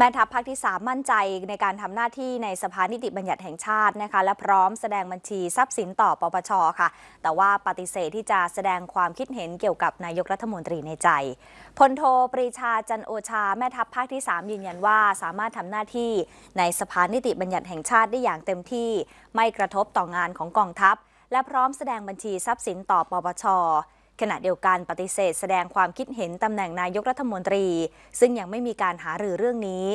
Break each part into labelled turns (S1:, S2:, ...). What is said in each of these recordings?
S1: แม่ทัพภาคที่ 3 มั่นใจในการทำหน้าที่ในสภานิติบัญญัติแห่งชาตินะคะและพร้อมแสดงบัญชีทรัพย์สินต่อปปชค่ะ แต่ว่าปฏิเสธที่จะแสดงความคิดเห็นเกี่ยวกับนายกรัฐมนตรีในใจพลโทปรีชาจันโอชาแม่ทัพภาคที่ 3 ยืนยันว่าสามารถทำหน้าที่ในสภานิติบัญญัติแห่งชาติได้อย่างเต็มที่ ไม่กระทบต่องานของกองทัพ และพร้อมแสดงบัญชีทรัพย์สินต่อปปช ขณะเดียวกันปฏิเสธแสดงความคิดเห็นตำแหน่งนายกรัฐมนตรี ซึ่งยังไม่มีการหารือเรื่องนี้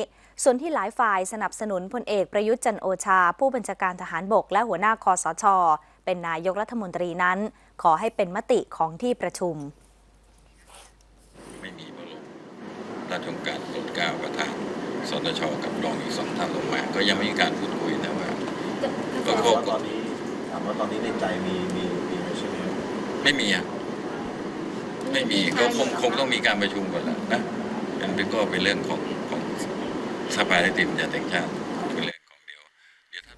S1: ส่วนที่หลายฝ่ายสนับสนุนพลเอกประยุทธ์จันทร์โอชา ผู้บัญชาการทหารบกและหัวหน้าคอสช เป็นนายกรัฐมนตรีนั้น ขอให้เป็นมติของที่ประชุม
S2: ไม่มีบรมราชโองการโปรดเกล้าประธานสนชกับรองอีกสองท่านลงมา ก็ยังไม่มีการพูดคุยแต่ว่าก็
S3: ถาม
S2: ครบ
S3: ว่าตอนนี้ถามว่าตอนนี้ในใจมีมีมีไหมใช่ไหมครับ
S2: ไม่มีอะ ไม่มีก็คงคงต้องมีการประชุมก่อนแหละนะเป็นก็เป็นเรื่องของของสภานิติบัญญัติแห่งชาติเป็นเรื่องของเดียวเดี๋ยวถ้า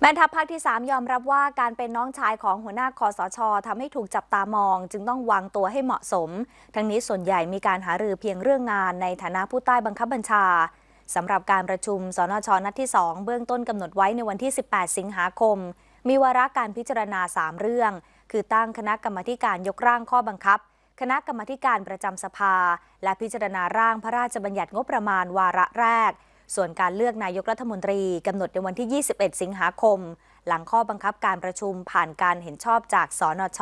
S1: แม่ทัพภาคที่ 3 ยอมรับว่าการเป็นน้องชายของหัวหน้าคอสชทำให้ถูกจับตามอง จึงต้องวางตัวให้เหมาะสม ทั้งนี้ส่วนใหญ่มีการหารือเพียงเรื่องงานในฐานะผู้ใต้บังคับบัญชาสำหรับการประชุมสนชนัดที่ 2 เบื้องต้นกำหนดไว้ในวันที่ 18 สิงหาคม มีวาระการพิจารณา 3 เรื่อง คือตั้งคณะกรรมาธิการยกร่างข้อบังคับ คณะกรรมการประจำสภา และพิจารณาร่างพระราชบัญญัติงบประมาณวาระแรก ส่วนการเลือกนายกรัฐมนตรีกำหนดในวันที่ 21 สิงหาคม หลังข้อบังคับการประชุมผ่านการเห็นชอบจากสนช